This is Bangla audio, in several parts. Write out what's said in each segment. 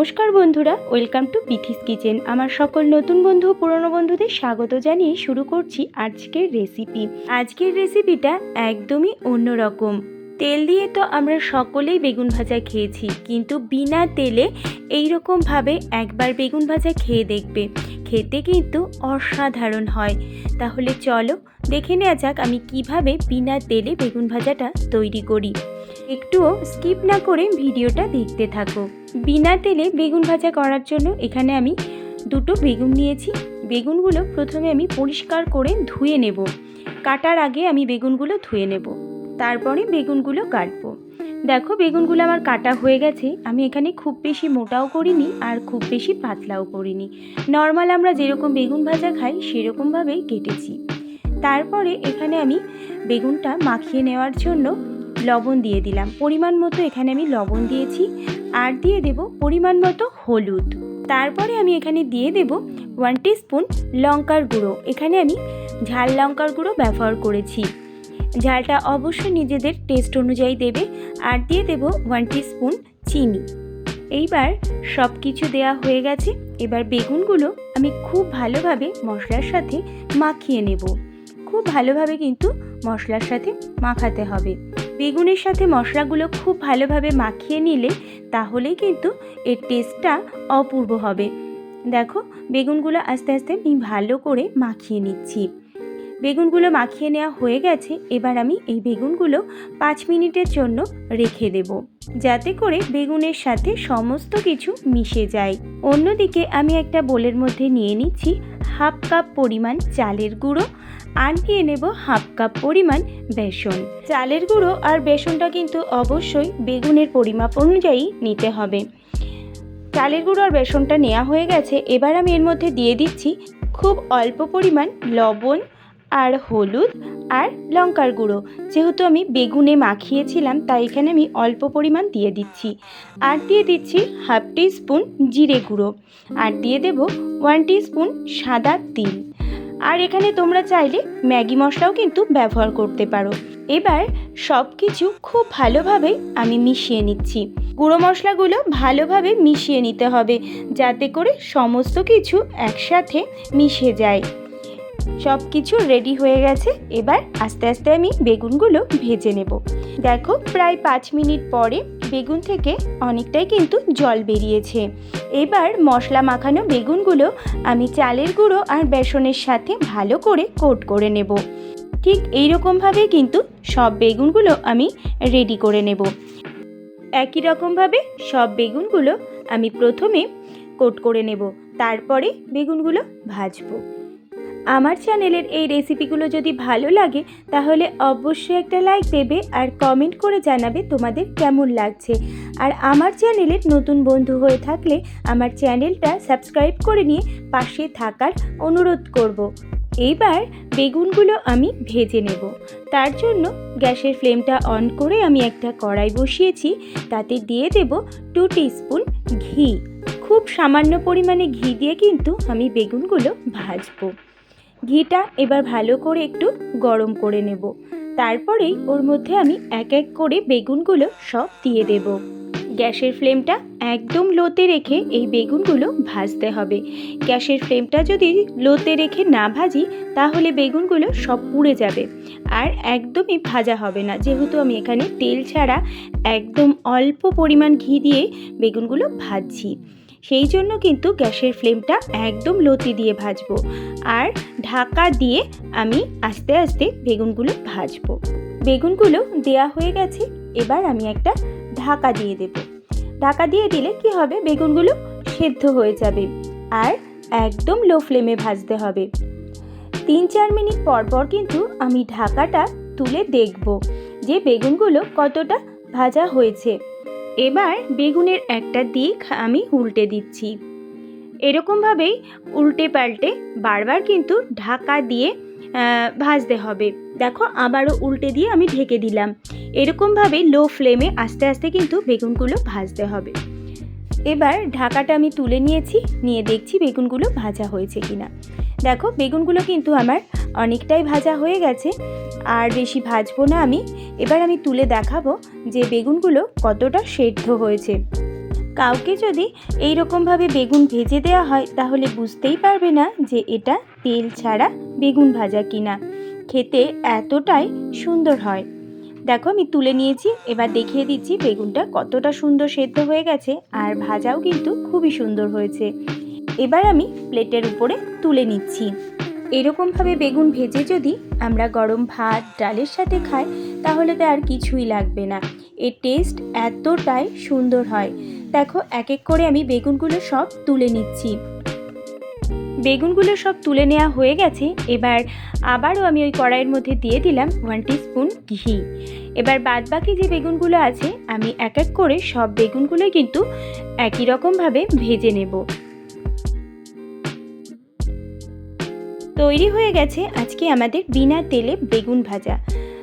নমস্কার বন্ধুরা, ওয়েলকাম টু পিথিস কিচেন। আমার সকল নতুন বন্ধু পুরনো বন্ধুদের স্বাগত জানিয়ে শুরু করছি আজকের রেসিপি আজকের রেসিপিটা একদমই অন্যরকম। তেল দিয়ে তো আমরা সকলেই বেগুন ভাজা খেয়েছি, কিন্তু বিনা তেলে এই রকমভাবে একবার বেগুন ভাজা খেয়ে দেখবে। খেতে কিন্তু অসাধারণ হয়। তাহলে চলো দেখে নেওয়া যাক আমি কীভাবে বিনা তেলে বেগুন ভাজাটা তৈরি করি। একটুও স্কিপ না করে ভিডিওটা দেখতে থাকো। বিনা তেলে বেগুন ভাজা করার জন্য এখানে আমি দুটো বেগুন নিয়েছি। বেগুনগুলো প্রথমে আমি পরিষ্কার করে ধুয়ে নেব। কাটার আগে আমি বেগুনগুলো ধুয়ে নেব। তারপরে বেগুনগুলো কাটবো। দেখো বেগুনগুলো আমার কাটা হয়ে গেছে। আমি এখানে খুব বেশি মোটাও করিনি আর খুব বেশি পাতলাও করিনি। নর্মাল আমরা যেরকম বেগুন ভাজা খাই, সেরকমভাবেই কেটেছি। তারপরে এখানে আমি বেগুনটা মাখিয়ে নেওয়ার জন্য লবণ দিয়ে দিলাম। পরিমাণ মতো এখানে আমি লবণ দিয়েছি আর দিয়ে দেব পরিমাণ মতো হলুদ। তারপরে আমি এখানে দিয়ে দেব ওয়ান স্পুন লঙ্কার গুঁড়ো। এখানে আমি ঝাল লঙ্কার গুঁড়ো ব্যবহার করেছি। ঝালটা অবশ্যই নিজেদের টেস্ট অনুযায়ী দেবে আর দিয়ে দেব ওয়ান স্পুন চিনি। এইবার সব কিছু দেওয়া হয়ে গেছে। এবার বেগুনগুলো আমি খুব ভালোভাবে মশলার সাথে মাখিয়ে নেব। খুব ভালোভাবে কিন্তু মশলার সাথে মাখাতে হবে। বেগুনের সাথে মশলাগুলো খুব ভালোভাবে মাখিয়ে নিলে তাহলেই কিন্তু এর টেস্টটা অপূর্ব হবে। দেখো, বেগুনগুলো আস্তে আস্তে আমি ভালো করে মাখিয়ে নিচ্ছি। বেগুনগুলো মাখিয়ে নেওয়া হয়ে গেছে, এবার আমি এই বেগুনগুলো পাঁচ মিনিটের জন্য রেখে দেব, যাতে করে বেগুনের সাথে সমস্ত কিছু মিশে যায়। অন্যদিকে আমি একটা বোলের মধ্যে নিয়ে নিচ্ছি হাফ কাপ পরিমাণ চালের গুঁড়ো আর দিয়ে নেব হাফ কাপ পরিমাণ বেসন। চালের গুঁড়ো আর বেসনটা কিন্তু অবশ্যই বেগুনের পরিমাপ অনুযায়ী নিতে হবে। চালের গুঁড়ো আর বেসনটা নেওয়া হয়ে গেছে, এবার আমি এর মধ্যে দিয়ে দিচ্ছি খুব অল্প পরিমাণ লবণ আর হলুদ আর লঙ্কার গুঁড়ো। যেহেতু আমি বেগুনে মাখিয়েছিলাম, তাই এখানে আমি অল্প পরিমাণ দিয়ে দিচ্ছি। আর দিয়ে দিচ্ছি হাফ টি স্পুন জিরে গুঁড়ো। আর দিয়ে দেব ওয়ান স্পুন সাদা তিল। আর এখানে তোমরা চাইলে ম্যাগি মশলাও কিন্তু ব্যবহার করতে পারো। এবার সব কিছু খুব ভালোভাবে আমি মিশিয়ে নিচ্ছি। গুঁড়ো মশলাগুলো ভালোভাবে মিশিয়ে নিতে হবে, যাতে করে সমস্ত কিছু একসাথে মিশে যায়। সব কিছু রেডি হয়ে গেছে। এবার আস্তে আস্তে আমি বেগুনগুলো ভেজে নেব। দেখো, প্রায় পাঁচ মিনিট পরে বেগুন থেকে অনেকটাই কিন্তু জল বেরিয়েছে। এবার মশলা মাখানো বেগুনগুলো আমি চালের গুঁড়ো আর বেসনের সাথে ভালো করে কোট করে নেব। ঠিক এই রকমভাবে কিন্তু সব বেগুনগুলো আমি রেডি করে নেব। একই রকমভাবে সব বেগুনগুলো আমি প্রথমে কোট করে নেব। তারপরে বেগুনগুলো ভাজবো। আমার চ্যানেলের এই রেসিপিগুলো যদি ভালো লাগে, তাহলে অবশ্যই একটা লাইক দেবে আর কমেন্ট করে জানাবে তোমাদের কেমন লাগছে। আর আমার চ্যানেলের নতুন বন্ধু হয়ে থাকলে আমার চ্যানেলটা সাবস্ক্রাইব করে নিয়ে পাশে থাকার অনুরোধ করব। এইবার বেগুনগুলো আমি ভেজে নেব। তার জন্য গ্যাসের ফ্লেমটা অন করে আমি একটা কড়াই বসিয়েছি। তাতে দিয়ে দেব টু স্পুন ঘি। খুব সামান্য পরিমাণে ঘি দিয়ে কিন্তু আমি বেগুনগুলো ভাজবো। ঘিটা এবার ভালো করে একটু গরম করে নেব। তারপরেই ওর মধ্যে আমি এক এক করে বেগুনগুলো সব দিয়ে দেব। গ্যাসের ফ্লেমটা একদম লোতে রেখে এই বেগুনগুলো ভাজতে হবে। গ্যাসের ফ্লেমটা যদি লোতে রেখে না ভাজি, তাহলে বেগুনগুলো সব পুড়ে যাবে। আর একদমই ভাজা হবে না। যেহেতু আমি এখানে তেল ছাড়া একদম অল্প পরিমাণ ঘি দিয়ে বেগুনগুলো ভাজছি। সেই জন্য কিন্তু গ্যাসের ফ্লেমটা একদম লতি দিয়ে ভাজবো। আর ঢাকা দিয়ে আমি আস্তে আস্তে বেগুনগুলো ভাজবো। বেগুনগুলো দেয়া হয়ে গেছে, এবার আমি একটা ঢাকা দিয়ে দেব। ঢাকা দিয়ে দিলে কি হবে? বেগুনগুলো সেদ্ধ হয়ে যাবে আর একদম লো ফ্লেমে ভাজতে হবে। তিন চার মিনিট পর পর কিন্তু আমি ঢাকাটা তুলে দেখব যে বেগুনগুলো কতটা ভাজা হয়েছে। এবার বেগুনের একটা দিক আমি উল্টে দিচ্ছি। এরকমভাবেই উল্টে পাল্টে বারবার কিন্তু ঢাকা দিয়ে ভাজতে হবে। দেখো আবারও উল্টে দিয়ে আমি ঢেকে দিলাম। এরকমভাবে লো ফ্লেমে আস্তে আস্তে কিন্তু বেগুনগুলো ভাজতে হবে। এবার ঢাকাটা আমি তুলে নিয়েছি, নিয়ে দেখছি বেগুনগুলো ভাজা হয়েছে কিনা। দেখো, বেগুনগুলো কিন্তু আমার অনেকটাই ভাজা হয়ে গেছে, আর বেশি ভাজবো না আমি। এবার আমি তুলে দেখাবো যে বেগুনগুলো কতটা সেদ্ধ হয়েছে। কাউকে যদি এই রকমভাবে বেগুন ভেজে দেওয়া হয়, তাহলে বুঝতেই পারবে না যে এটা তেল ছাড়া বেগুন ভাজা কিনা। খেতে এতটাই সুন্দর হয়। দেখো, আমি তুলে নিয়েছি। এবার দেখিয়ে দিচ্ছি বেগুনটা কতটা সুন্দর সেদ্ধ হয়ে গেছে আর ভাজাও কিন্তু খুবই সুন্দর হয়েছে। এবার আমি প্লেটের উপরে তুলে নিচ্ছি। এরকমভাবে বেগুন ভেজে যদি আমরা গরম ভাত, ডালের সাথে খাই, তাহলে তো আর কিছুই লাগবে না। এর টেস্ট এতটাই সুন্দর হয়। দেখো, এক এক করে আমি বেগুনগুলো সব তুলে নিচ্ছি। বেগুনগুলো সব তুলে নেওয়া হয়ে গেছে। এবার আবারও আমি ওই কড়াইয়ের মধ্যে দিয়ে দিলাম ওয়ান স্পুন ঘি। এবার বাদ বাকি যে বেগুনগুলো আছে, আমি এক এক করে সব বেগুনগুলো কিন্তু একই রকমভাবে ভেজে নেব। তৈরি হয়ে গেছে আজকে আমাদের বিনা তেলে বেগুন ভাজা।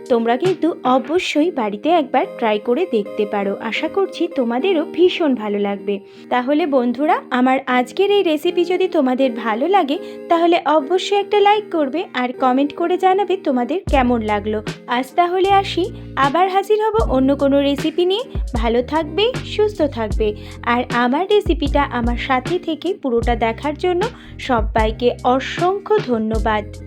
তোমরা কিন্তু অবশ্যই বাড়িতে একবার ট্রাই করে দেখতে পারো। আশা করছি তোমাদেরও ভীষণ ভালো লাগবে। তাহলে বন্ধুরা, আমার আজকের এই রেসিপি যদি তোমাদের ভালো লাগে, তাহলে অবশ্যই একটা লাইক করবে আর কমেন্ট করে জানাবে তোমাদের কেমন লাগল। আজ তাহলে আসি, আবার হাজির হব অন্য কোনো রেসিপি নিয়ে। ভালো থাকবে, সুস্থ থাকবে। আর আমার রেসিপিটা আমার সাথে থেকে পুরোটা দেখার জন্য সবাইকে অসংখ্য ধন্যবাদ।